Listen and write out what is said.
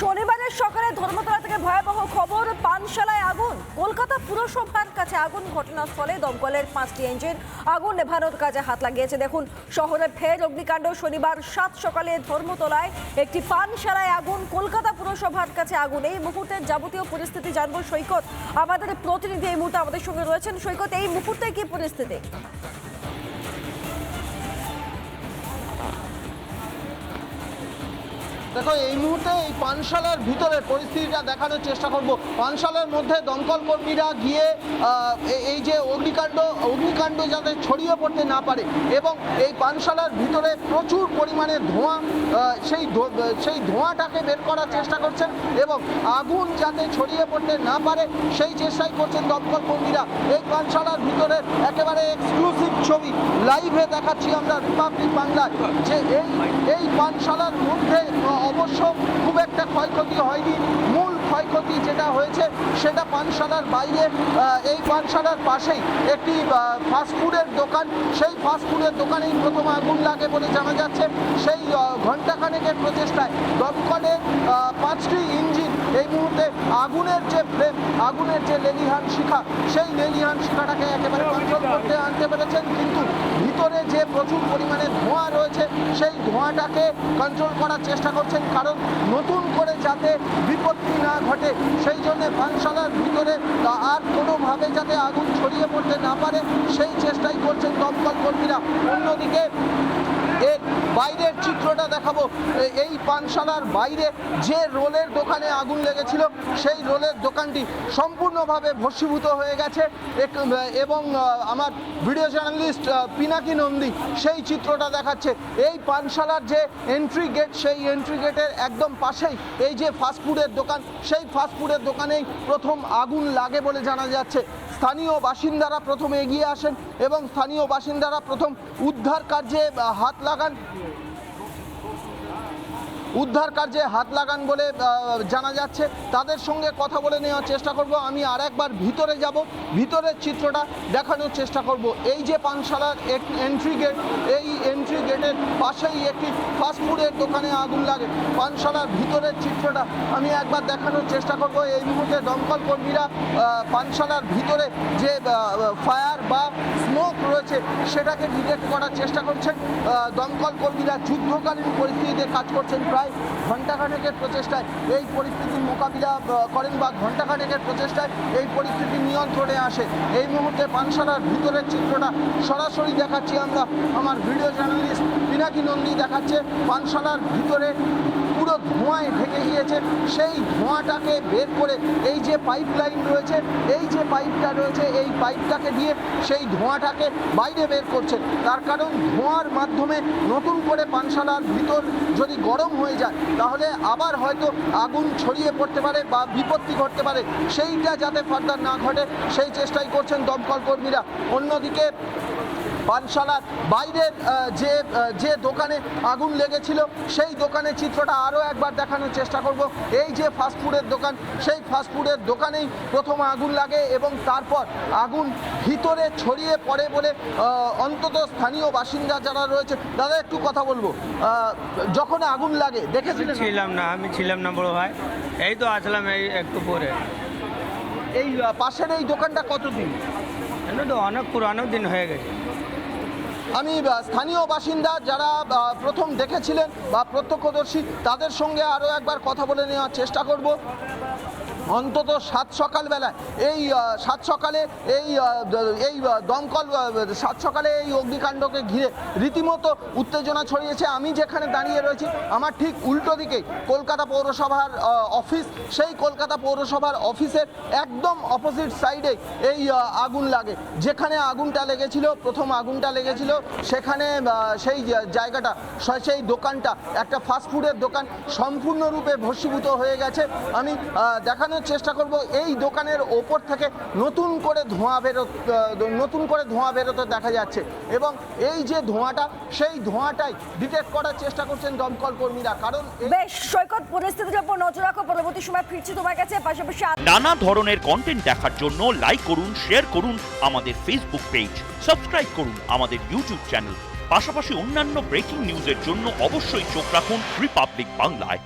শনিবারের সকালে ধর্মতলা থেকে ভয়াবহ খবর, পানশালায় আগুন। কলকাতা পুরসভার কাছে আগুন ঘটনাস্থলে দমকলের পাঁচটি ইঞ্জিন আগুন নেভানোর কাজে হাত লাগিয়েছে। দেখুন, শহরে ফের অগ্নিকাণ্ড। শনিবার সাত সকালে ধর্মতলায় একটি পানশালায় আগুন, কলকাতা পুরসভার কাছে আগুন। এই মুহূর্তের যাবতীয় পরিস্থিতি জানব সৈকত। আমাদের প্রতিনিধি এই মুহূর্তে আমাদের সঙ্গে রয়েছেন। সৈকত, এই মুহূর্তে কি পরিস্থিতি? দেখো, এই মুহূর্তে এই পানশালার ভিতরে পরিস্থিতিটা দেখানোর চেষ্টা করব। পানশালার মধ্যে দমকল কর্মীরা গিয়ে এই যে অগ্নিকাণ্ড অগ্নিকাণ্ড যাতে ছড়িয়ে পড়তে না পারে এবং এই পানশালার ভিতরে প্রচুর পরিমাণে ধোঁয়া সেই সেই ধোঁয়াটাকে বের করার চেষ্টা করছেন এবং আগুন যাতে ছড়িয়ে পড়তে না পারে, সেই চেষ্টাই করছেন দমকল কর্মীরা। এই পানশালার ভিতরে একেবারে এক্সক্লুসিভ ছবি লাইভে দেখাচ্ছি আমরা রিপাবলিক বাংলায়। যে এই এই পানশালার মধ্যে অবশ্য খুব একটা ক্ষয়ক্ষতি হয়নি। মূল ক্ষয়ক্ষতি যেটা হয়েছে, সেটা পানশালার বাইরে এই পানশালার পাশেই একটি ফাস্টফুডের দোকান। সেই ফাস্টফুডের দোকানেই প্রথম আগুন লাগে বলে জানা যাচ্ছে। সেই ঘণ্টাখানেকের প্রচেষ্টায় দমকলে পাঁচটি ইঞ্জিন এই মুহূর্তে আগুনের যে ফ্লেম আগুনের যে লেলিহান শিখা, সেই লেলিহান শিখাটাকে একেবারে কন্ট্রোল করতে আনতে পেরেছেন। কিন্তু ভিতরে যে প্রচুর পরিমাণে ধোঁয়া রয়েছে, সেই ধোঁয়াটাকে কন্ট্রোল করার চেষ্টা করছেন। কারণ নতুন করে যাতে বিপত্তি না ঘটে, সেই জন্য পানশালার ভিতরে আর কোনোভাবে যাতে আগুন ছড়িয়ে পড়তে না পারে, সেই চেষ্টাই করছেন দমকল কর্মীরা। অন্যদিকে এর বাইরের চিত্রটা দেখাবো। এই পানশালার বাইরে যে রোলের দোকানে আগুন লেগেছিল, সেই রোলের দোকানটি সম্পূর্ণভাবে ভস্মীভূত হয়ে গেছে। এবং আমার ভিডিও জার্নালিস্ট পিনাকি নন্দী সেই চিত্রটা দেখাচ্ছে। এই পানশালার যে এন্ট্রি গেট সেই এন্ট্রি গেটের একদম পাশেই এই যে ফাস্টফুডের দোকান, সেই ফাস্টফুডের দোকানেই প্রথম আগুন লাগে বলে জানা যাচ্ছে। স্থানীয় বাসিন্দারা প্রথমে এগিয়ে আসেন এবং স্থানীয় বাসিন্দারা প্রথম উদ্ধার কার্যে হাত লাগান। উদ্ধার কার্যে হাত লাগান বলে জানা যাচ্ছে। তাদের সঙ্গে কথা বলে নেওয়ার চেষ্টা করব। আমি আর একবার ভিতরে যাব। ভিতরের চিত্রটা দেখানোর চেষ্টা করব। এই যে পানশালার এন্ট্রি গেট এই এন্ট্রি গেটের পাশেই একটি ফাস্টফুডের দোকানে আগুন লাগে। পানশালার ভিতরের চিত্রটা আমি একবার দেখানোর চেষ্টা করব। এই মুহূর্তে দমকল কর্মীরা পানশালার ভিতরে যে ফায়ার বা স্মোক রয়েছে, সেটাকে ডিটেক্ট করার চেষ্টা করছেন। দমকল কর্মীরা যুদ্ধকালীন পরিস্থিতিতে কাজ করছেন। প্রায় ঘণ্টাখানেকের প্রচেষ্টায় এই পরিস্থিতির মোকাবিলা করেন বা ঘণ্টাখানেকের প্রচেষ্টায় এই পরিস্থিতি নিয়ন্ত্রণে আসে। এই মুহূর্তে পানশালার ভিতরের চিত্রটা সরাসরি দেখাচ্ছি আমরা। আমার ভিডিও জার্নালিস্ট পিনাকি নন্দী দেখাচ্ছে। পানশালার ভিতরে ধোঁয়ায় ঢেকে গিয়েছে। সেই ধোঁয়াটাকে বের করে এই যে পাইপ লাইন রয়েছে, এই যে পাইপটা রয়েছে, এই পাইপটাকে দিয়ে সেই ধোঁয়াটাকে বাইরে বের করছে। তার কারণ ধোঁয়ার মাধ্যমে নতুন করে পানশালার ভিতর যদি গরম হয়ে যায়, তাহলে আবার হয়তো আগুন ছড়িয়ে পড়তে পারে বা বিপত্তি ঘটতে পারে। সেইটা যাতে ফার্দার না ঘটে, সেই চেষ্টাই করছেন দমকল কর্মীরা। অন্যদিকে পানশালার বাইরের যে যে দোকানে আগুন লেগেছিল সেই দোকানের চিত্রটা আরও একবার দেখানোর চেষ্টা করব। এই যে ফাস্টফুডের দোকান সেই ফাস্টফুডের দোকানেই প্রথম আগুন লাগে এবং তারপর আগুন ভিতরে ছড়িয়ে পড়ে বলে অন্তত স্থানীয় বাসিন্দা যারা রয়েছে দাদা একটু কথা বলব। যখন আগুন লাগে দেখেছিলেন? ছিলাম না আমি ছিলাম না বড় ভাই। এই তো আসলাম এই একটু পরে। এই পাশের এই দোকানটা কতদিন? এটা তো অনেক পুরানো দিন হয়ে গেছে। আমি স্থানীয় বাসিন্দা যারা প্রথম দেখেছিলেন বা প্রত্যক্ষদর্শী, তাদের সঙ্গে আরও একবার কথা বলে নেওয়ার চেষ্টা করব। অন্তত সাত সকালবেলায় এই সাত সকালে এই এই দমকল সাত সকালে এই অগ্নিকাণ্ডকে ঘিরে রীতিমতো উত্তেজনা ছড়িয়েছে। আমি যেখানে দাঁড়িয়ে রয়েছি আমার ঠিক উল্টো দিকে কলকাতা পৌরসভার অফিস সেই কলকাতা পৌরসভার অফিসের একদম অপোজিট সাইডে এই আগুন লাগে। যেখানে আগুনটা লেগেছিল প্রথম আগুনটা লেগেছিল সেখানে সেই জায়গাটা সেই দোকানটা একটা ফাস্টফুডের দোকান সম্পূর্ণরূপে ভস্মীভূত হয়ে গেছে। আমি আহ, দেখানোর চেষ্টা করব। এই দোকানের ওপর থেকে নতুন করে ধোঁয়া বেরো নতুন করে ধোঁয়া বেরোতে দেখা যাচ্ছে। এবং এই যে ধোঁয়াটা সেই ধোঁয়াটাই ডিটেক্ট করার চেষ্টা করছেন দমকল কর্মীরা। কারণ বেশ সৈকত পরিস্থিতির উপর নজর রাখো। পরবর্তী সময় ফিরছি তোমার কাছে। পাশাপাশি নানা ধরনের কন্টেন্ট দেখার জন্য লাইক করুন শেয়ার করুন আমাদের ফেসবুক পেজ সাবস্ক্রাইব করুন আমাদের ইউটিউব চ্যানেল পাশাপাশি অন্যান্য ব্রেকিং নিউজের জন্য অবশ্যই চোখ রাখুন রিপাবলিক বাংলায়